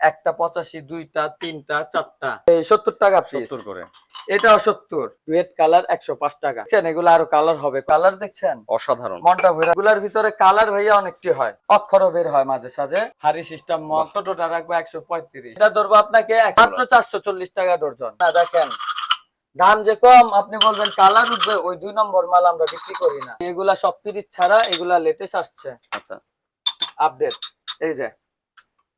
একটা পঁচাশি দুইটা তিনটা চারটা। এই সত্তর টাকা সত্তর করে। এটাও সত্তর। ডুয়েট কালার একশো পাঁচ টাকা। দেখছেন এগুলো আরও কালার হবে। কালার দেখছেন? অসাধারণ। মনটা ভরা এগুলার ভিতরে কালার ভাইয়া অনেকটি হয়। অক্ষরও বের হয় মাঝে সাঝে। হারি সিস্টেম ছোটটা রাখব একশো পঁয়ত্রিশ। এটা ধরবো আপনাকে মাত্র চারশো চল্লিশ টাকা ডর্জন। না দেখেন দাম যে কম আপনি বলবেন কালার উঠবে ওই দুই নম্বর মাল আমরা বিক্রি করি না। এগুলা সব পিরিচ ছাড়া এগুলা লেটেস্ট আসছে। আচ্ছা। আপডেট এই যে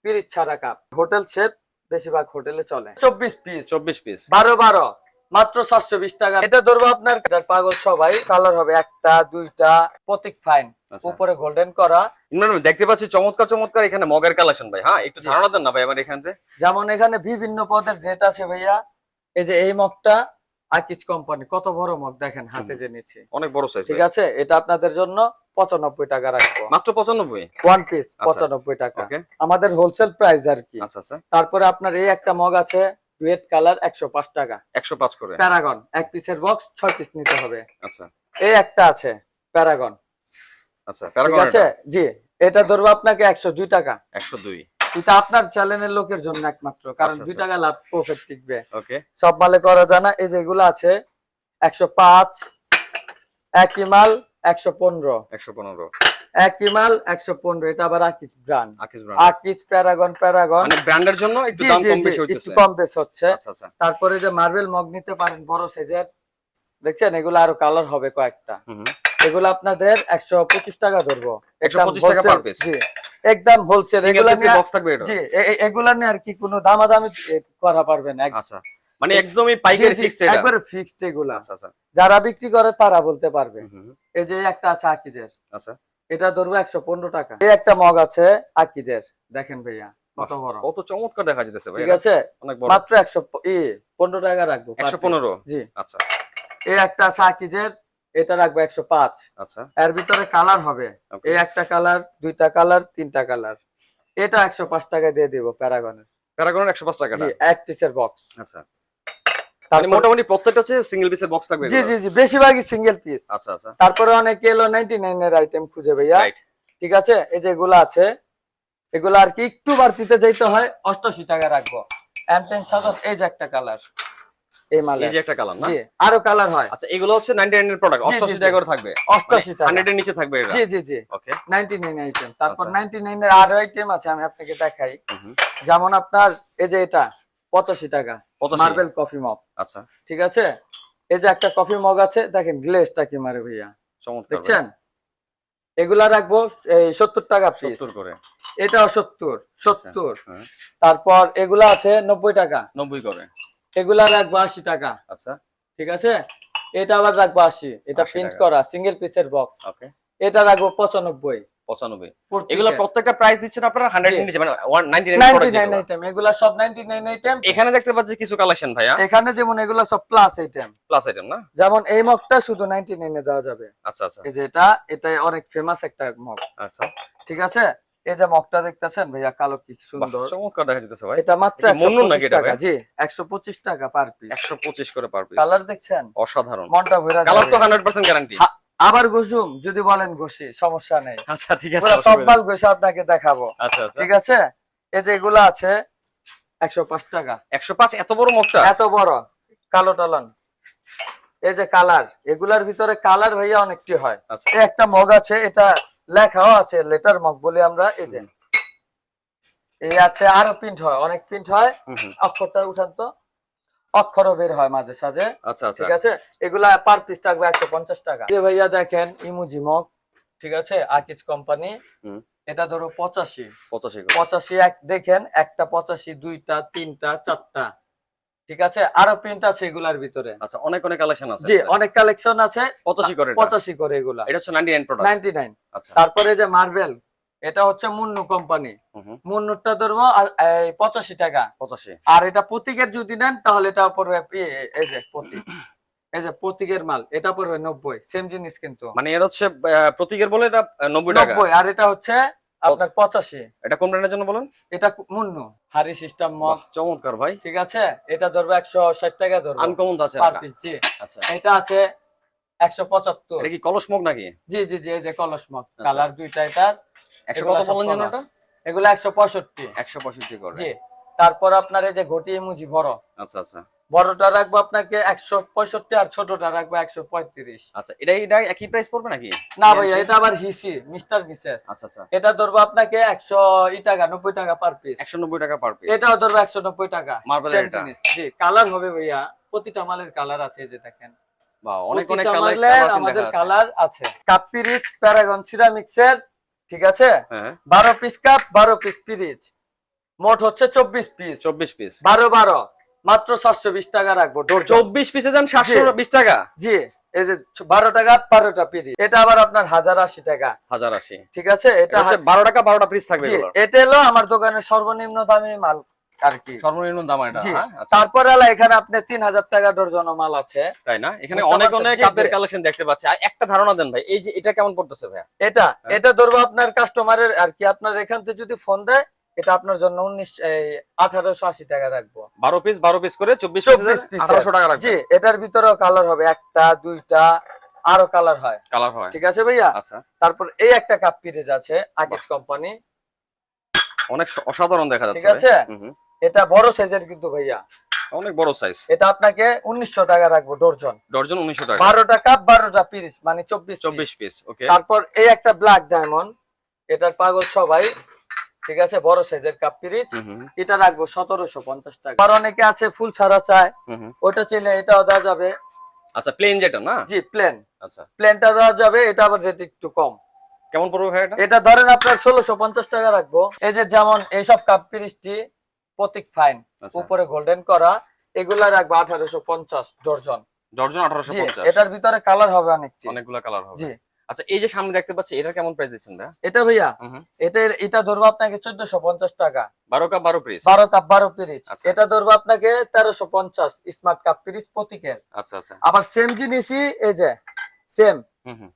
পিরিচ ছাড়া কাপ হোটেল শেপ বেশিরভাগ হোটেলে চলে। চব্বিশ পিস চব্বিশ পিস বারো বারো। মাত্র সাতশো বিশ টাকা। এটা ধরবো আপনার পাগল সবাই। কালার হবে একটা দুইটা প্রতীক ফাইন আচ্ছা। উপরে গোল্ডেন করা। ইমরান দেখতে পাচ্ছি চমৎকার চমৎকার এখানে মগের কালেকশন ভাই। হ্যাঁ একটু ধারণা দেন না ভাই আমার এখান থেকে। যেমন এখানে বিভিন্ন পদের যেটা আছে ভাইয়া। এই যে এই মগটা আকিজ কোম্পানি কত বড় মগ দেখেন হাতে যে অনেক বড় সাইজ ঠিক আছে? এটা আপনাদের জন্য। পঁচানব্বই টাকা রাখব। মাত্র পঁচানব্বই? ওয়ান পিস আচ্ছা। পঁচানব্বই টাকা। আমাদের হোলসেল প্রাইস আর কি। আচ্ছা আচ্ছা। তারপরে আপনার এই একটা মগ আছে ডুয়েট কালার একশো পাঁচ টাকা। একশো পাঁচ করে? প্যারাগন এক পিসের বক্স ছয় পিস নিতে হবে। আচ্ছা। এই একটা আছে প্যারাগন আচ্ছা ঠিক আছে? জি এটা ধরবো আপনাকে একশো দুই টাকা। একশো দুই। এটা আপনার চ্যানেলের লোকের জন্য একমাত্র কারণ দুই। টাকা লাভ প্রফিট টিকবে। ওকে সব মালে করা যায় না। এই যেগুলো আছে একশো পাঁচ একই মাল একশো পনেরো। একশো পনেরো। একই মাল একশো পনেরো এটা আবার Akij brand Akij brand Akij Paragon Paragon. মানে ব্র্যান্ডের জন্য একটু দাম কম জি বেশি একটু কম বেশ হচ্ছে। আচ্ছা আচ্ছা। তারপরে যে মার্বেল মগ নিতে পারেন বড় সাইজের দেখছেন? এগুলো আরও কালার হবে কয়েকটা। এগুলো আপনাদের একশো পঁচিশ টাকা ধরবো। 125 টাকা per piece? জি একদম হোলসেল এগুলা নিয়ে থাকবে এটা? জি এগুলা নিয়ে আর কি কোনো দামাদামি করা পারবেন আচ্ছা। মানে একদমই পাইকারি ফিক্সড একবারে ফিক্সড এগুলা। আচ্ছা আচ্ছা। যারা বিক্রি করে তারা বলতে পারবে। এই যে একটা আছে আকিজের। আচ্ছা। এটা ধরবো একশো পনেরো টাকা। এই একটা মগ আছে আকিজের। দেখেন ভাইয়া কত বড়। কত চমৎকার দেখা যেতেছে ঠিক এটা। আছে? অনেক বড়। মাত্র একশো ই পনেরো টাকা রাখব একশো পনেরো? জি। আচ্ছা। এই একটা আছে আকিজের এটা রাখব একশো পাঁচ। আচ্ছা। এর ভিতরে কালার হবে। এই একটা কালার দুইটা কালার তিনটা কালার। এটা একশো পাঁচ দিয়ে দিব প্যারাগনের। প্যারাগনের একশো পাঁচ টাকাটা? জি এক পিসের বক্স আচ্ছা। মানে মোটামুটি প্রত্যেকটা হচ্ছে সিঙ্গেল পিসের বক্স থাকবে জি জি জি বেশিরভাগই সিঙ্গেল পিস আচ্ছা আচ্ছা। তারপরে অনেকে এলো নাইনটি নাইনের আইটেম খুঁজে ভাইয়া। ঠিক আছে? এই যে এগুলো আছে এগুলো আর কি একটু বাড়তিতে যাইতে হয় অষ্টাশি টাকা রাখব। অ্যান্টেন সাদা এই যে একটা কালার এই মালে এই যে একটা কালার না? জি আরও কালার হয়। আচ্ছা এগুলো হচ্ছে 99 এর প্রোডাক্ট জি, জি, 88 টাকা করে থাকবে। অষ্টাশি টাকা। 100 এর নিচে থাকবে এটা G G G. Okay ninety nine item তারপর আচ্ছা। নাইনটি নাইনের আরও আইটেম আছে আমি আপনাকে দেখাই। যেমন আপনার এই যে এটা পঁচাশি টাকা। মার্বেল কফি মগ আচ্ছা। ঠিক আছে? এই যে একটা কফি মগ আছে দেখেন গ্লেজটা কি মারে ভাইয়া। দেখছেন? এগুলা রাখব এই সত্তর টাকা পিস করে। এটাও সত্তর সত্তর। হ্যাঁ। তারপর এগুলা আছে নব্বই টাকা। 90 করে। এগুলা রাখব আশি টাকা। আচ্ছা। ঠিক আছে? এটা আবার রাখব আশি। এটা 80 প্রিন্ট করা সিঙ্গেল পিসের বক্স ওকে এটা রাখব পঁচানব্বই। 95 এগুলো প্রত্যেকটা প্রাইস দিচ্ছেন আপনারা 100 নিচে মানে 199 নাইনটি প্রোডাক্ট নাইন আইটেম এগুলা সব নাইনটি নাইন আইটেম এখানে দেখতে পাচ্ছি কিছু কালেকশন ভাইয়া। এখানে যেমন এগুলা সব প্লাস আইটেম প্লাস আইটেম না? যেমন এই মগটা শুধু নাইনটি নাইনে দেওয়া যাবে। আচ্ছা আচ্ছা। এই যে এটা এটা অনেক ফেমাস একটা মগ আচ্ছা। ঠিক আছে? এই যে মগটা দেখতেছেন ভাইয়া কালো কি সুন্দর। চমৎকার দেখা যাচ্ছে ভাই। এটা মাত্র মুন্নুর নাকি এটা টাকা ভাই? জি একশো পঁচিশ টাকা পার পিস 125 করে পার পিস কালার দেখছেন? অসাধারণ। মনটা ভরা কালার তো যাবে। 100% গ্যারান্টি আবার ঘুষুম যদি বলেন ঘুষি সমস্যা নেই। আচ্ছা ঠিক আছে সব মাল নেই। আপনাকে দেখাবো। আচ্ছা আচ্ছা। ঠিক আছে? এই যে এগুলো আছে একশো পাঁচ টাকা। 105 এত বড় মুখটা এত বড় কালো টালান। এই যে কালার এগুলার ভিতরে কালার ভাইয়া অনেকটি হয়। আচ্ছা। এই একটা মগ আছে এটা লেখাও আছে লেটার মগ বলি আমরা এই যে। এই আছে আরও প্রিন্ট হয় অনেক প্রিন্ট হয়। অক্ষরটা উঠান তো। অক্ষরও বের হয় মাঝে সাঝে। আচ্ছা আচ্ছা। ঠিক আছে? এগুলা পার পিস থাকবে একশো পঞ্চাশ টাকা। ভাইয়া দেখেন ইমুজি মগ ঠিক আছে? আর্টিস কোম্পানি এটা ধরো পঁচাশি। 85 করে। পঁচাশি এক দেখেন একটা পঁচাশি দুইটা তিনটা চারটা। ঠিক আছে? আরও প্রিন্ট আছে এগুলার ভিতরে। আচ্ছা অনেক অনেক কালেকশন আছে। জি অনেক কালেকশন আছে। 85 করে পঁচাশি করে এগুলা। এটা হচ্ছে 99 প্রোডাক্ট নাইনটি নাইন আচ্ছা। তারপরে যে মার্বেল এটা হচ্ছে মুন্নু কোম্পানি। মুন্নুরটা ধরবো পঁচাশি টাকা। 85 আর এটা প্রতীকের যদি নেন তাহলে এটা পড়বে এই যে প্রতীক। এই যে প্রতীকের মাল এটা পড়বে নব্বই। সেম জিনিস কিন্তু। মানে এটা হচ্ছে প্রতীকের বলে এটা আহ, 90 টাকা। নব্বই আর এটা হচ্ছে আপনার পঁচাশি। এটা কোন ব্র্যান্ডের জন্য বলেন? এটা মুন্নু হারি সিস্টেম মগ। চমৎকার ভাই। ঠিক আছে? এটা ধরবে একশো ষাট টাকা ধরবে। আনকমন আছে এটা। আচ্ছা। এটা আছে একশো পঁচাত্তর। এটা কি কলস নাকি? জি জি জি এই যে কলস মগ। আচ্ছা। কালার দুইটা এটার। 100 এগুলা কত সব বলেন যেন কলা। এগুলো একশো পঁয়ষট্টি। 165 করে। জি। তারপর আপনার এই যে ঘটি মুজি বড়। আচ্ছা আচ্ছা। বড়টা রাখব আপনাকে একশো পঁয়ষট্টি আর ছোটটা রাখব একশো পঁয়ত্রিশ। আচ্ছা এটা এটা একই প্রাইস পড়বে নাকি? না ভাইয়া এটা আবার হিসি মিস্টার মিসেস। আচ্ছা আচ্ছা। এটা ধরবো আপনাকে একশো ই টাকা নব্বই টাকা পার পিস একশো নব্বই টাকা পার পিস এটাও ধরবো একশো নব্বই টাকা? জিনিস। জি কালার হবে ভাইয়া। প্রতিটা মালের কালার আছে যে দেখেন। বা অনেক অনেক কালার আমাদের কালার আছে। কাপপিরিচ প্যারাগন সিরামিক্স এর ঠিক আছে? হ্যাঁ। বারো পিস কাপ বারো পিস পিরিচ মোট হচ্ছে চব্বিশ পিস চব্বিশ পিস বারো বারো। মাত্র সাতশো বিশ টাকা রাখব চব্বিশ পিসের দাম সাতশো। বিশ টাকা? জি। এই যে বারো টাকা বারোটা পিরিচ এটা আবার আপনার হাজার আশি টাকা। হাজার আশি। ঠিক আছে? এটা বারো টাকা বারোটা পিস থাকবে এটা হলো আমার দোকানের সর্বনিম্ন দামি মাল। আর কি? সর্বনিম্ন দাম এটা হ্যাঁ? আচ্ছা, তারপরে এখানে আপনি তিন হাজার টাকা ডর্জন মাল আছে। তাই না? এখানে অনেক অনেক কাপের কালেকশন দেখতে পাচ্ছি। একটা ধারণা দেন ভাই এই যে এটা কেমন পড়তেছে ভাইয়া? এটা হ্যাঁ। এটা ধরবো আপনার কাস্টমারের আর কি আপনার এখান থেকে যদি ফোন দেয় এটা আপনার জন্য উনিশ আঠারোশো আশি টাকা রাখব। বারো পিস বারো পিস করে চব্বিশ আঠারোশো টাকা রাখবে জি এটার ভিতরেও কালার হবে একটা দুইটা আরও কালার হয়। কালার হয়। ঠিক আছে ভাইয়া? আচ্ছা। তারপর এই একটা কাপ পিরিজ আছে আগেজ কোম্পানি অনেক অসাধারণ দেখা যাচ্ছে ঠিক আছে? এটা বড় সাইজের কিন্তু ভাইয়া। অনেক বড় সাইজ এটা আপনাকে উনিশশো টাকা রাখব ডর্জন। ডর্জন উনিশশো টাকা। বারোটা কাপ বারোটা পিরিজ মানে চব্বিশ চব্বিশ পিস ওকে তারপর এই একটা ব্ল্যাক ডায়মন্ড এটার পাগল সবাই ঠিক আছে? বড় সাইজের কাপ পিরিজ এটা রাখব সতেরোশো পঞ্চাশ টাকা। আবার অনেকে আছে ফুল ছাড়া চায়। ওটা চাইলে এটাও দেওয়া যাবে। আচ্ছা প্লেন যেটা না? জি প্লেন আচ্ছা। প্লেনটা দেওয়া যাবে এটা আবার রেট একটু কম। কেমন পড়বে ভাই এটা? এটা ধরেন আপনার ষোলোশো পঞ্চাশ টাকা রাখব। এই যে যেমন এইসব কাপ পিরিজটি প্রতীক ফাইন আচ্ছা। উপরে গোল্ডেন করা এগুলা রাখব আঠারোশো পঞ্চাশ ডর্জন। ডর্জন আঠারোশো পঞ্চাশ। এটার ভিতরে কালার হবে অনেকটি। অনেকগুলো কালার হবে। জি। আচ্ছা এই যে সামনে দেখতে পাচ্ছি এটা কেমন প্রাইস দিচ্ছেন ভাই এটা ভাইয়া। এটা এটা ধরবো আপনাকে চোদ্দশো পঞ্চাশ টাকা। বারো কাপ বারো পিস বারো কাপ বারো পিরিচ আচ্ছা। এটা ধরবো আপনাকে তেরোশো পঞ্চাশ স্মার্ট কাপ প্রতীকের। আচ্ছা আচ্ছা। আবার সেম জিনিসই এই যে সেম হুম হুম।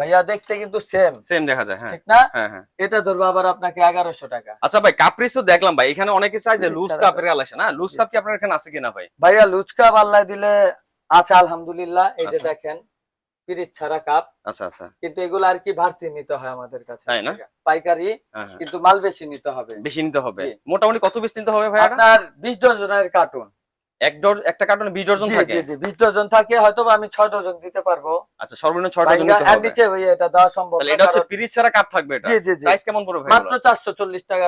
ভাইয়া দেখতে কিন্তু সেম সেম দেখা যায় হ্যাঁ। ঠিক না? হ্যাঁ হ্যাঁ। এটা ধরবো আবার আপনাকে এগারোশো টাকা। আচ্ছা ভাই কাপ্রিস তো দেখলাম ভাই এখানে অনেকে চাই যে লুজ কাপের কালেকশন হ্যাঁ? লুজ কাপ কি আপনার এখানে আছে কিনা ভাই? ভাইয়া লুচকা পাল্লায় দিলে আছে আলহামদুলিল্লাহ। এই যে আচ্ছা। দেখেন পিরিচ ছাড়া কাপ আচ্ছা আচ্ছা। কিন্তু এগুলো আর কি ভারতি নিতে হয় আমাদের কাছে। তাই না? পাইকারি হ্যাঁ। কিন্তু মাল বেশি নিতে হবে। বেশি নিতে হবে। মোটামুটি কত পিস নিতে হবে ভাই? আপনার বিশ ডজনের কার্টুন এক একটা কার্টনে বিশ ডজন থাকে? জি জি বিশ ডজন থাকে হয়তো বা আমি ডজন দিতে পারব। আচ্ছা সর্বনিম্ন ছয় ডজন ভাইয়া, হবে। নিচে ভাইয়া এটা দেওয়া সম্ভব তাহলে এটা হচ্ছে কারণ- পিরিচ ছাড়া কাপ থাকবে এটা। জি জি জি। প্রাইস কেমন পড়বে মাত্র টাকা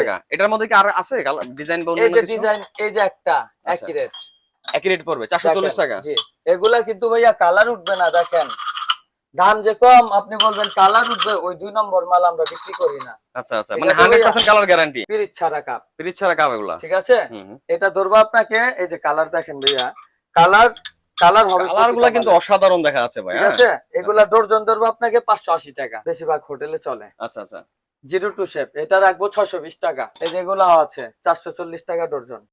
টাকা। এটার মধ্যে কি আর আছে? ডিজাইন এই যে ডিজাইন এই যে একটা আচ্ছা, একই রেট একই রেট পড়বে চারশো চল্লিশ টাকা। জি। এগুলা কিন্তু ভাইয়া কালার উঠবে না দেখেন। দাম যে কম আপনি বলবেন কালার উঠবে ওই দুই নম্বর মাল আমরা বিক্রি করি না। আচ্ছা আচ্ছা মানে আছে হান্ড্রেড ভাইয়া? পার্সেন্ট কালার গ্যারান্টি পিরিচ ছাড়া কাপ পিরিচ ছাড়া কাপ এগুলা। ঠিক আছে। এটা ধরবো আপনাকে এই যে কালার দেখেন ভাইয়া কালার কালার হবে কিন্তু অসাধারণ দেখা যাচ্ছে ভাই ঠিক হ্যাঁ? আছে এগুলা ডর্জন ধরবো আপনাকে পাঁচশো আশি টাকা। বেশিরভাগ হোটেলে চলে। আচ্ছা আচ্ছা। জিরো টু শেপ এটা রাখব ছয়শো বিশ টাকা। এই যেগুলো আছে চারশো চল্লিশ টাকা ডর্জন